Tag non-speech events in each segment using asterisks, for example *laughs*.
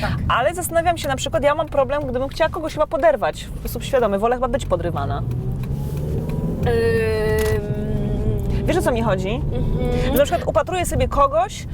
Tak. Ale zastanawiam się na przykład, ja mam problem, gdybym chciała kogoś chyba poderwać w sposób świadomy. Wolę chyba być podrywana. Ym, Wiesz o co mi chodzi? mhm. Że na przykład upatruję sobie kogoś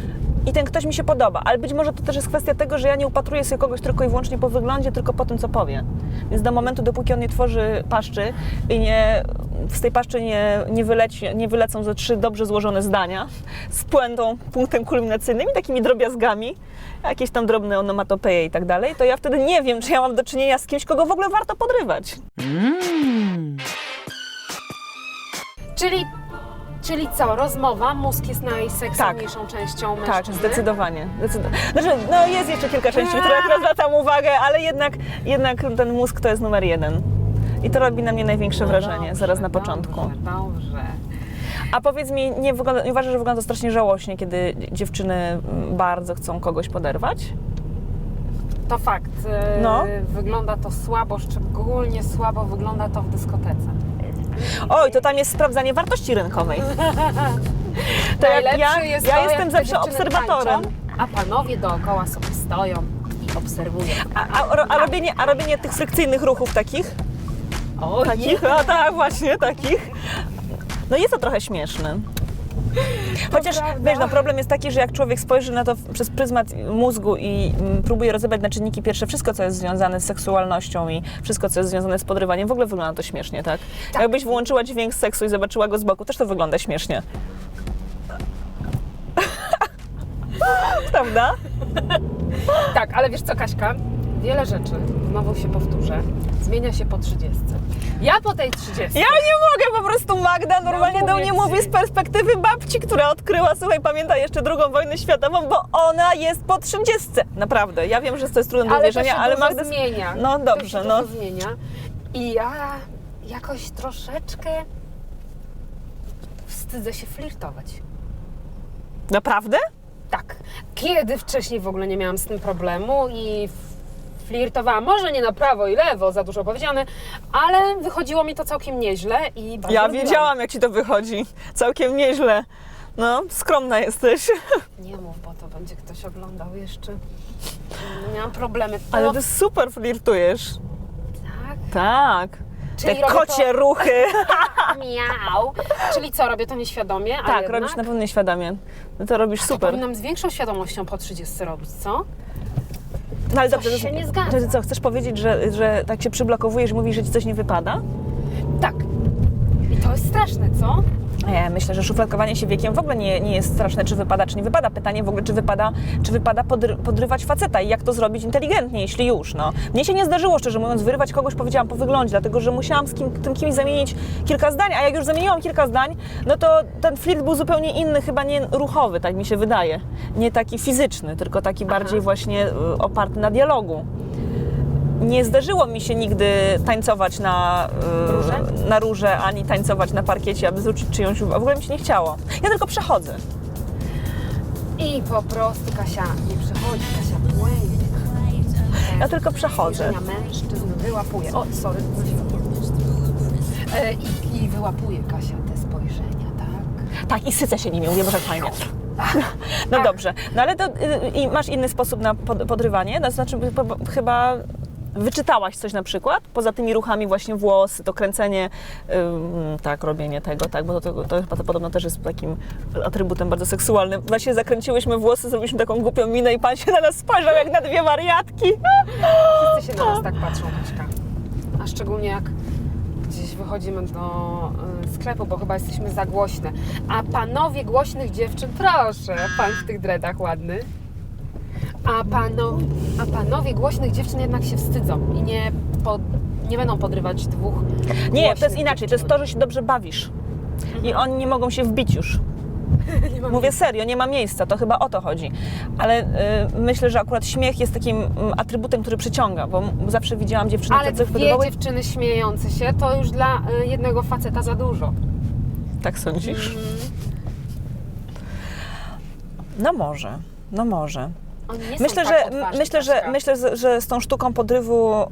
i ten ktoś mi się podoba, ale być może to też jest kwestia tego, że ja nie upatruję sobie kogoś tylko i wyłącznie po wyglądzie, tylko po tym, co powie. Więc do momentu, dopóki on nie tworzy paszczy i nie, z tej paszczy nie, nie, wyleci, nie wylecą ze trzy dobrze złożone zdania z puentą, punktem kulminacyjnym i takimi drobiazgami, jakieś tam drobne onomatopeje i tak dalej, to ja wtedy nie wiem, czy ja mam do czynienia z kimś, kogo w ogóle warto podrywać. Czyli, czyli co, rozmowa, mózg jest najseksowniejszą częścią mężczyzny? Tak, zdecydowanie. Znaczy, no jest jeszcze kilka części, które akurat zwracam uwagę, ale jednak, jednak ten mózg to jest numer jeden. I to robi na mnie największe No wrażenie, zaraz na początku. Dobrze, dobrze. A powiedz mi, nie, wygląda, nie uważasz, że wygląda to strasznie żałośnie, kiedy dziewczyny bardzo chcą kogoś poderwać? To fakt. e, No. Wygląda to słabo, szczególnie słabo wygląda to w dyskotece. Oj, to tam jest sprawdzanie wartości rynkowej. *laughs* To jak ja, jest ja to, jestem zawsze obserwatorem. Tańczą, a panowie dookoła sobie stoją i obserwują. A, a, a, robienie, a robienie tych frykcyjnych ruchów takich? O, Takich? A tak, właśnie, takich. No jest to trochę śmieszne. Chociaż wiesz, no problem jest taki, że jak człowiek spojrzy na to przez pryzmat mózgu i mm, próbuje rozebrać na czynniki pierwsze wszystko, co jest związane z seksualnością i wszystko, co jest związane z podrywaniem, w ogóle wygląda to śmiesznie, tak? Jakbyś włączyła dźwięk z seksu i zobaczyła go z boku, też to wygląda śmiesznie. *laughs* Prawda? Tak, ale wiesz co, Kaśka? Wiele rzeczy, znowu się powtórzę, zmienia się po 30. Ja po tej 30. Ja nie mogę po prostu, Magda normalnie No do mnie mówi z perspektywy babci, która odkryła, słuchaj, pamięta jeszcze drugą wojnę światową, bo ona jest po 30. Naprawdę, ja wiem, że to jest trudne do to uwierzenia, ale Magda... zmienia. No To dobrze, się no. zmienia. I ja jakoś troszeczkę wstydzę się flirtować. Naprawdę? Tak. Kiedy wcześniej w ogóle nie miałam z tym problemu i flirtowałam, może nie na prawo i lewo, za dużo powiedziane, ale wychodziło mi to całkiem nieźle i bardzo Ja lubiłam. wiedziałam, jak ci to wychodzi. Całkiem nieźle. No, skromna jesteś. *laughs* Nie mów, bo to będzie ktoś oglądał jeszcze. Miałam problemy. Ale No, ty super flirtujesz. tak. Tak. Czyli Te robię kocie ruchy. *laughs* Miał. Czyli co, robię to nieświadomie? A Tak, jednak robisz na pewno nieświadomie. No to robisz super. Powinnam z większą świadomością po 30 robić, co? No ale Coś dobrze, się nie zgadza. że co, chcesz powiedzieć, że, że tak się przyblokowujesz i mówisz, że ci coś nie wypada? Tak. I to jest straszne, co? Nie, myślę, że szufladkowanie się wiekiem w ogóle nie, nie jest straszne, czy wypada, czy nie wypada. Pytanie w ogóle, czy wypada, czy wypada podry, podrywać faceta i jak to zrobić inteligentnie, jeśli już. No. Mnie się nie zdarzyło, szczerze mówiąc, wyrywać kogoś, powiedziałam po wyglądzie, dlatego że musiałam z kim, tym kimś zamienić kilka zdań, a jak już zamieniłam kilka zdań, no to ten flirt był zupełnie inny, chyba nie ruchowy, tak mi się wydaje. Nie taki fizyczny, tylko taki bardziej właśnie y, oparty na dialogu. Nie zdarzyło mi się nigdy tańcować na, y, Róże? na róże, ani tańcować na parkiecie, aby zwrócić czyjąś uwagę. W ogóle mi się nie chciało. Ja tylko przechodzę. I po prostu Kasia nie przychodzi, Kasia błędzie. Ja tylko przechodzę. Spojrzenia mężczyzn wyłapuje. O, sorry. E, i, I wyłapuje Kasia te spojrzenia, tak? Tak, i sycę się nimi, mówię, może fajnie. *laughs* No dobrze, no ale to y, i masz inny sposób na pod, podrywanie? No, znaczy chyba wyczytałaś coś na przykład? Poza tymi ruchami właśnie włosy, to kręcenie, ym, tak, robienie tego, tak, bo to, to, to chyba to podobno też jest takim atrybutem bardzo seksualnym. Właśnie zakręciłyśmy włosy, zrobiliśmy taką głupią minę i pan się na nas spojrzał jak na dwie wariatki. Wszyscy się na nas tak patrzą, Kaśka. A szczególnie jak gdzieś wychodzimy do y, sklepu, bo chyba jesteśmy za głośne. A panowie głośnych dziewczyn, proszę, pan w tych dredach ładny. A, pano, a panowie głośnych dziewczyn jednak się wstydzą i nie, pod, nie będą podrywać dwóch Nie, to jest inaczej, to jest to, że się dobrze bawisz. I oni nie mogą się wbić już. *laughs* Mówię serio, nie ma miejsca, to chyba o to chodzi. Ale y, myślę, że akurat śmiech jest takim mm, atrybutem, który przyciąga, bo m- zawsze widziałam dziewczyny, Ale które dwie podobały... dziewczyny śmiejące się, to już dla y, jednego faceta za dużo. Tak sądzisz? No może, no może. Myślę, że, tak odważni, myślę, że, myślę, że- że z tą sztuką podrywu ym,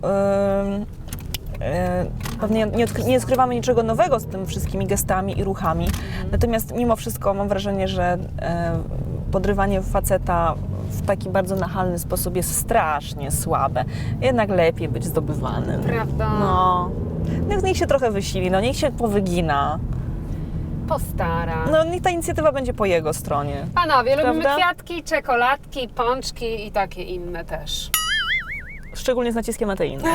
y, pewnie nie, odkry- nie odkrywamy niczego nowego z tymi wszystkimi gestami i ruchami. Mhm. Natomiast mimo wszystko mam wrażenie, że y, podrywanie faceta w taki bardzo nachalny sposób jest strasznie słabe. Jednak lepiej być zdobywanym. Prawda? No. Niech, niech się trochę wysili, no niech się powygina. Postara. No niech ta inicjatywa będzie po jego stronie. Panowie, lubimy Prawda? kwiatki, czekoladki, pączki i takie inne też. Szczególnie z naciskiem na te inne. *laughs*